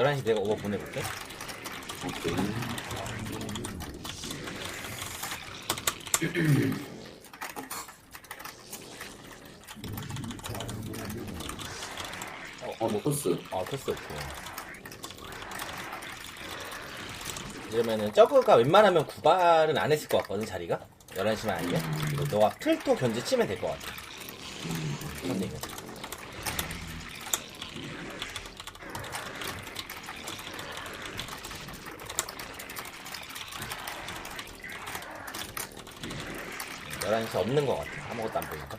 11시 내가 오버 보내볼게. 오케이. 어, 뭐 토스. 어, 토스 없고. 이러면은 저그가 웬만하면 구발은 안 했을 것 같거든, 자리가? 11시만 아니면? 이거 너가 틀토 견제 치면 될 것 같아. 선생님. 열한 시 없는 것 같아. 아무것도 안 보이니까.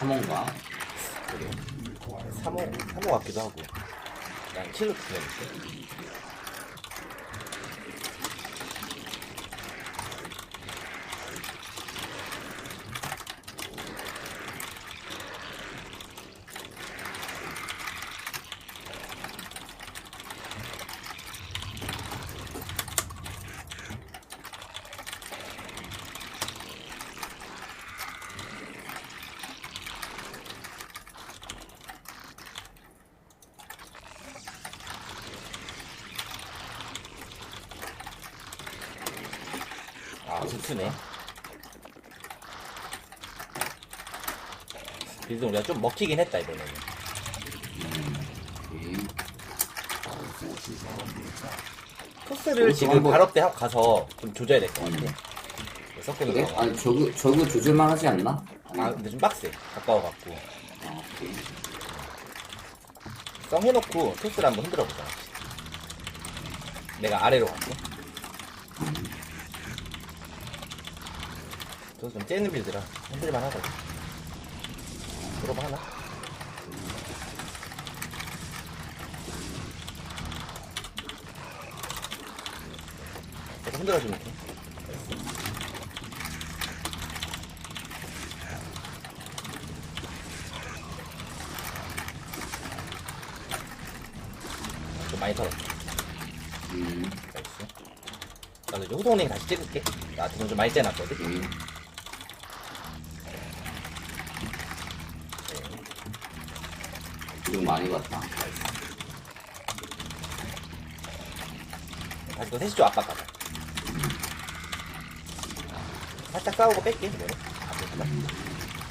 삼원가 그래. 3호, 3호 같기도 하고. 난 7로 그려 아, 우투네. 그래도 우리가 좀 먹히긴 했다, 이번에는. 토스를 저거 지금 한번- 발업 때 하고 가서 좀 조져야 될 것 같아. 섞이는 그래? 거. 아니, 저그, 저그 조질만 하지 않나? 아, 근데 좀 빡세. 가까워갖고. 아. 성 해놓고 토스를 한번 흔들어보자. 내가 아래로 갈게. 좀 째는 빌드라 흔들만 하거든. 들어봐 하나? 계속 흔들어주면 돼. 좀 많이 털었어. 음, 나이스. 나도 이제 후송냉 다시 찍을게. 나 지금 좀 많이 째놨거든. 오 봤다. 다시 또 셋이 좀 압박하자. 살짝 싸우고 뺄게, 이거는. 아, 괜찮아.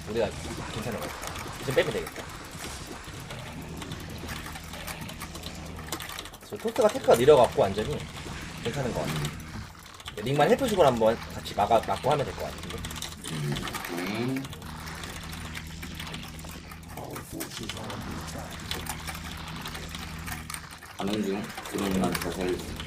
우리가 괜찮은 거 같아. 이제 빼면 되겠다. 저 토스가 테크가 느려갖고 완전히 괜찮은 것 같아. 링만 헬프식으로 한번 같이 막아, 막고 하면 될 것 같은데. 음, 가는 중. 살릴 수 있어.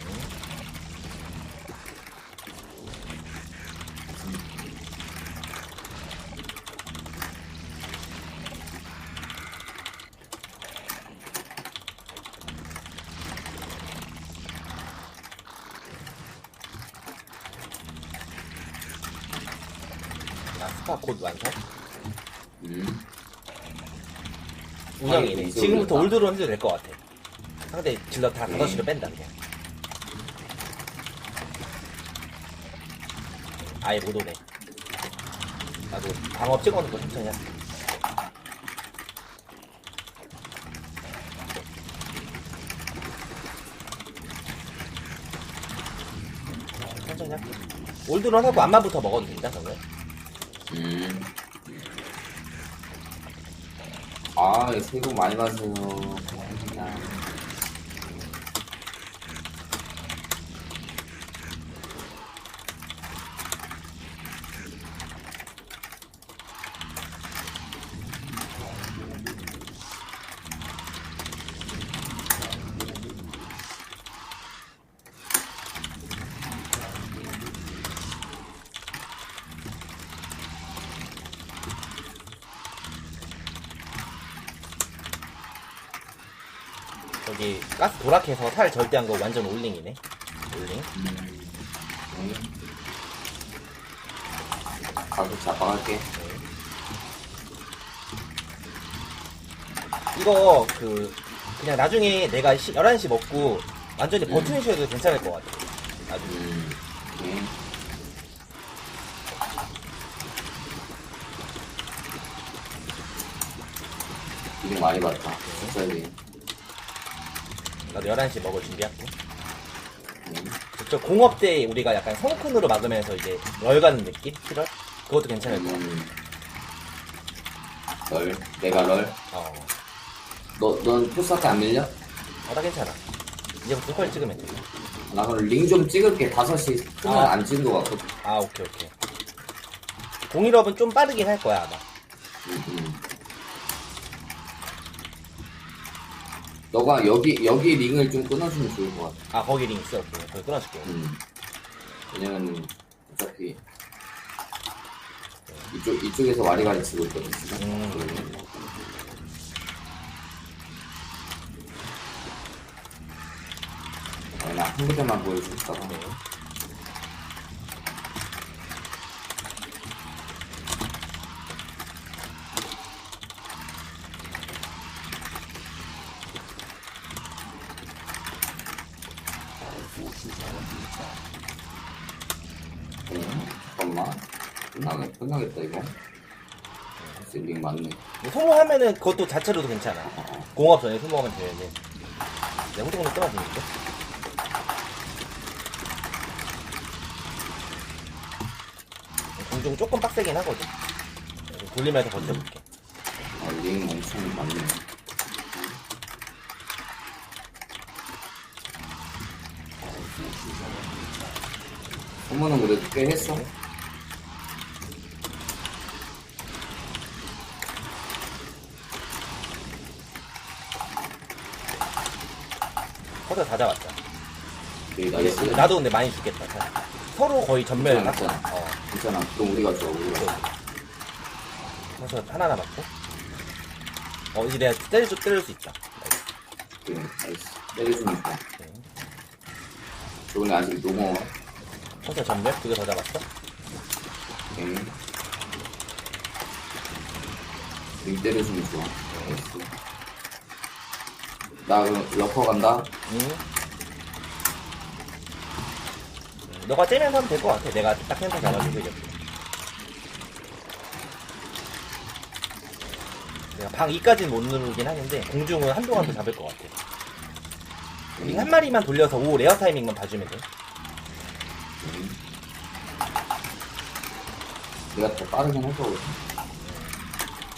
나 스파 곧 완성. 음, 운영이네. 지금부터 올드로 해도 될것 같아. 상대 질러 다 5시로 뺀다, 그냥. 아예 못 오네. 나도 방업 찍어놓고 천천히 할게. 천천히 할게. 올드론 하고 앞만부터 먹어도 된다, 그러면? 음. 아, 새해 복 많이 받으세요. 여기 가스 도락해서 탈 절대 한 거 완전 올링이네. 올링. 가격 잡아갈게. 네. 이거 그 그냥 나중에 내가 시, 11시 먹고 완전히 버튼 음. 쉬어도 괜찮을 것 같아. 나중에. 음. 음. 이게 많이 봤다. 네. 나도 11시 먹을 준비할게. 음. 저 공업 때 우리가 약간 성큰으로 막으면서 이제 열 가는 느낌? 실월? 그것도 괜찮을 것 같아. 음. 널, 내가 널. 어. 너, 넌 토스한테 안 밀려? 어, 나 괜찮아. 이제부터 컬 찍으면 돼. 나 그럼 링 좀 찍을게. 5시 크면 아. 안 찍은 것 같거든. 아, 오케이, 오케이. 공일업은 좀 빠르긴 할 거야, 아마. 음, 음. 너가 여기, 여기 링을 좀 끊어주면 좋을 것 같아. 아, 거기 링 있어. 오케이. 거기 끊어줄게. 음. 왜냐면은, 어차피, 이쪽, 이쪽에서 와리가리 치고 있거든, 지금. 음. 아, 나한 군데만 보여줄까? 네. 음, 잠깐만. 끝나겠, 끝나겠다, 이거. 글쎄, 링 맞네. 소모하면은 그것도 자체로도 괜찮아. 공업 전에 소모하면 돼야지. 내 후동으로 끊어지는데? 공중 조금 빡세긴 하거든. 돌리면서 버텨볼게. 아, 링 엄청 맞네. 소문은 그래도 꽤 했어. 커서 다 잡았다. 되게 나이스. 나도 근데 많이 죽겠다. 사실. 서로 거의 전멸 괜찮아, 났잖아. 어. 괜찮아. 그럼 우리가 좋아, 우리가. 커서 하나 남았고. 어, 이제 내가 때려줄, 때릴 수 있다. 그래, 나이스. 네. 저번에 아직 너무, 전멸 두개더 잡았어. 응. 링 때려주면 좋아. 나이스. 나 그럼 러커 간다. 응. 음, 너가 째면서 하면 될 것 같아. 내가 딱 센터 잡아주고 이제. 내가 방 2까지는 못 누르긴 하는데 공중은 한동안 더 잡을 것 같아. 링한 마리만 돌려서 오 레어 타이밍만 봐주면 돼. 응. 내가 더 빠르긴.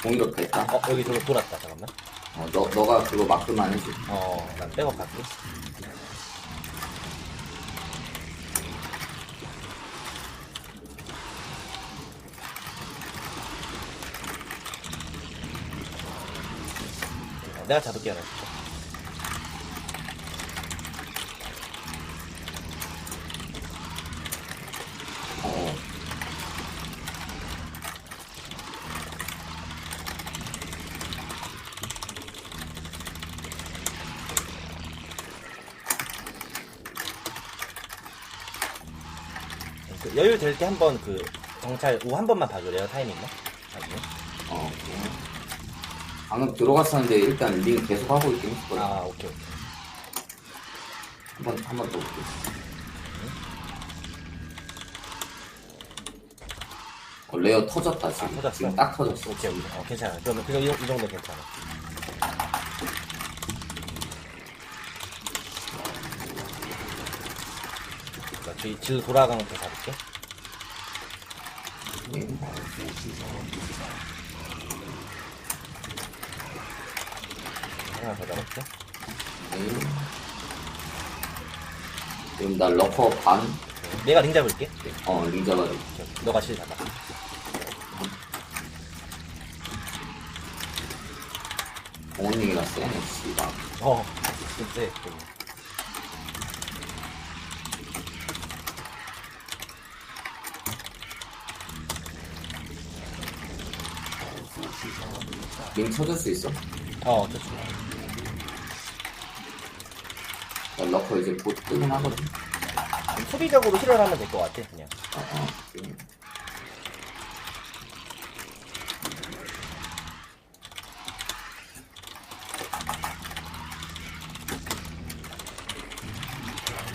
공이렇 됐다. 어 여기 돌, 돌았다 잠깐만. 어, 너, 너가 그거 마크만 해줘. 어 난 백업 갈게. 어, 내가 잡을게 하나. 어, 때 한 번 그 정찰 오한 번만 봐줘 레어 타이밍만. 아니면? 어, 그래. 방금 들어갔었는데 일단 링 계속 하고 있긴 했거든. 아 오케이 오케이. 한번, 한 번 더 볼게. 어, 레어 터졌다, 지금. 아, 터졌어? 지금 딱 터졌어. 오케이 오케이. 어 괜찮아. 그러면 그냥 이, 이 정도 괜찮아. 나 뒤, 뒤로 돌아가는 거 잡을게. 예. 하나 더 잡을게. 예. 지금 나 러커 반, 내가 링 잡을게. 어, 링 잡아줘. 너가 실 잡아. 공원링이라 세네, 씨발. 어, 진짜. 링 쳐줄 수 있어? 어. 나 러커 이제 곧 뜨긴 하거든. 수비적으로 실현을 하면 될 것 같아, 그냥. 어, 어. 지금.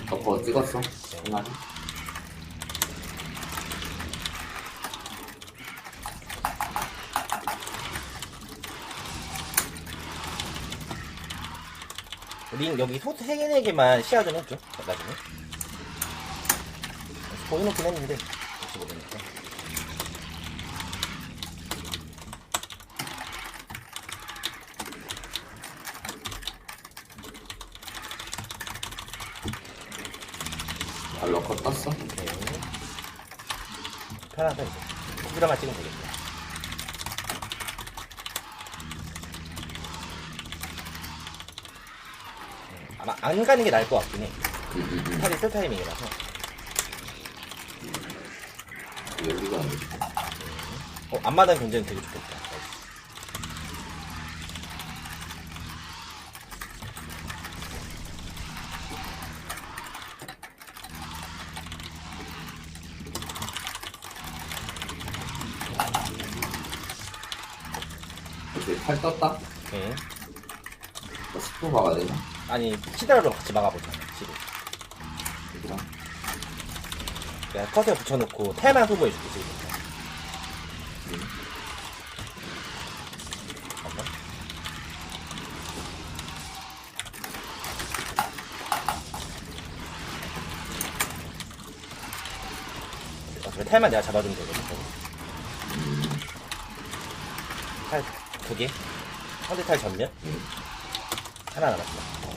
러커 찍었어? 끝나 지? 링 여기 소스 3개, 4개만 시야 좀 해줘. 나중에. 보여놓긴 했는데, 혹시 모르니까. 아, 러커 떴어? 오케이. 편하다, 이제. 드라마 찍으면 되겠다. 음, 아마 안 가는 게 나을 것 같긴 해. 응, 응, 응. 팔이 쓸 타이밍이라서. 여기가 안 돼. 어, 앞마당 견제는 되게 좋겠다. 이제 팔 떴다? 나 스포 박아야 되나? 아니, 시드라로 같이 막아보자, 시드. 얘들아. 내가 컷에 붙여놓고 테만 소모해줄게, 지금. 어차피 탈만 내가 잡아주면 되거든. 탈 두 개. 상대 탈 전면. 응. 하나 남았어.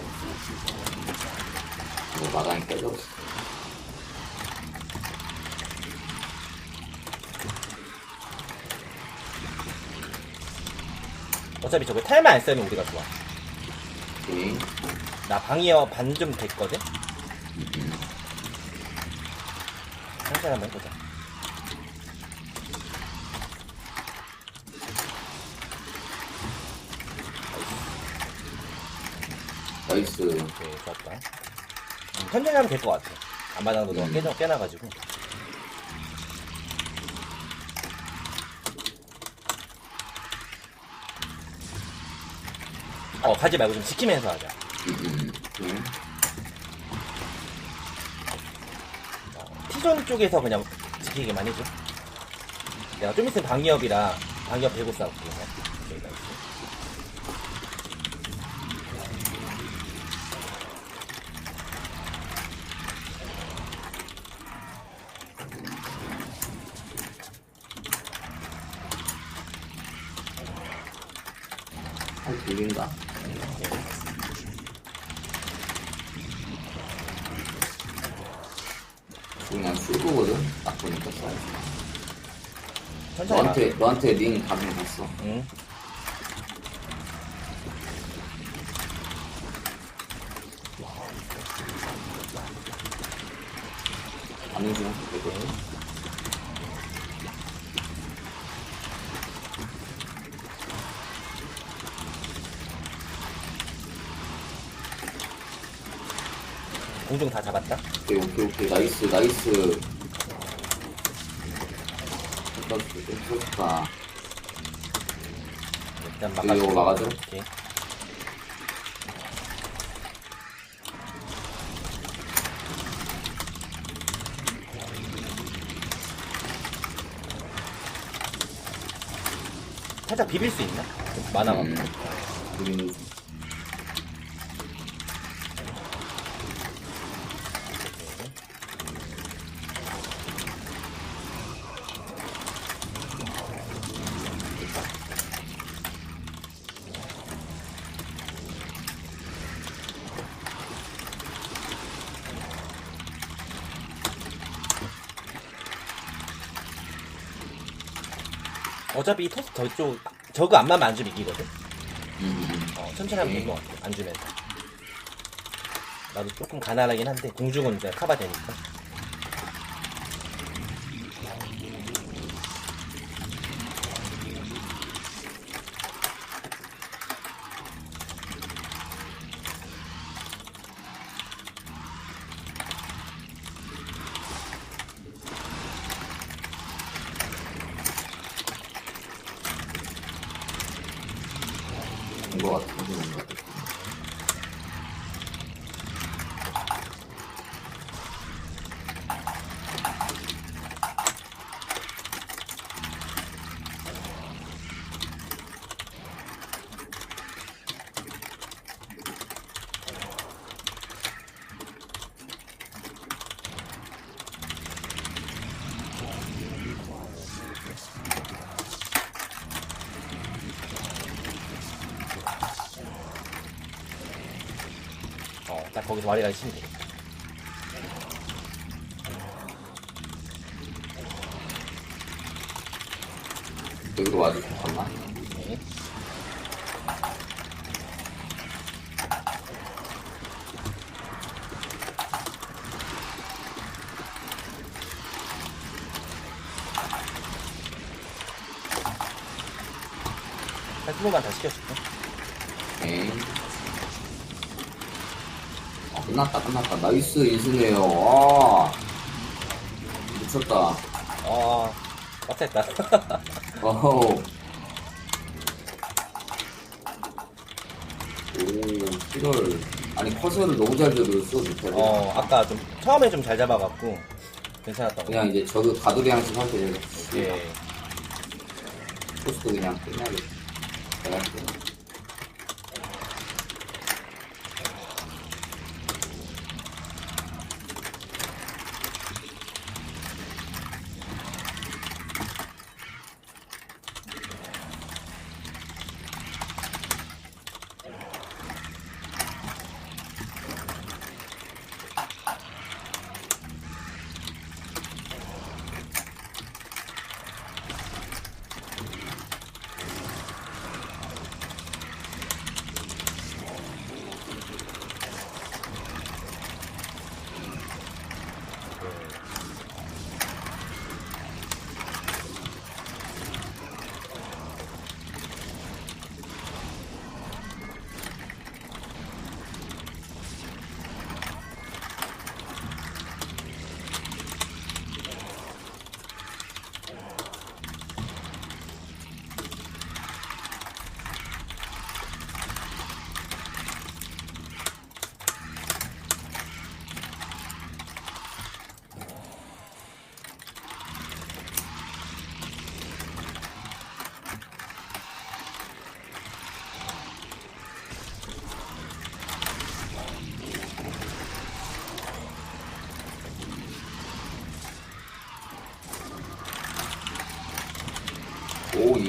이거 마당이 깨졌어. 어차피 저거 탈만 안 쓰면 우리가 좋아. 오케이. 나 방이어 반 좀 됐거든? 천천히 한번 해보자. 나이스. 오케이, 좋았다. 음, 천천히 하면 될 것 같아. 안마당도 너무 깨, 깨놔가지고. 어, 가지 말고 좀 지키면서 하자. 응, 응, 응. T존 쪽에서 그냥 지키기만 해줘. 내가 좀 있으면 방위협이라 방위협 들고 싸울게. 오케 2인가? 그냥 술보거든? 딱 보니까 써. 천천히 너한테, 너한테 링 가면 갔어. 응? 공중 다 잡았다. 오케이, 오케이, 오케이. 나이스, 나이스. 됐다, 됐다. 일단 이거 막아줘. 막아줘? 오케이. 살짝 비빌 수 있나? 만화가. 음. 우리는 어차피 이 토스 저쪽 저거 안만 안 주면 이기거든. 음, 음. 어, 천천히 하면 될것 같아. 안 주면서. 나도 조금 가난하긴 한데 공중은 이제 커버 되니까. 된거 같아. 된거 같아. 딱 거기서 치면 되겠다. 여기로 와줘, 잠깐만. 네. 한 20번만 더 시켜줄게. 오케이. 아, 끝났다, 끝났다. 나이스, 인수네요. 아. 미쳤다. 아, 빡셌다. 어허. 오, 7월. 아니, 커서를 너무 잘 밑에를. 어, 아까 좀, 처음에 좀 잘 잡아갖고, 괜찮았다고. 그냥 이제 저도 가두리 양식 할게 되겠어. 예. 코스도 그냥 끝나게. 내가 할게. 오,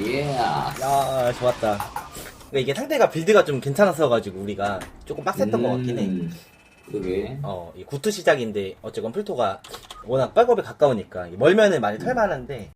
예. 야, 좋았다. 근데 이게 상대가 빌드가 좀 괜찮았어가지고, 우리가 조금 빡셌던 것 같긴 해. 음, 그러게. 어, 이 구트 시작인데, 어쨌건 풀토가 워낙 백업에 가까우니까, 멀면은 많이 털만한데,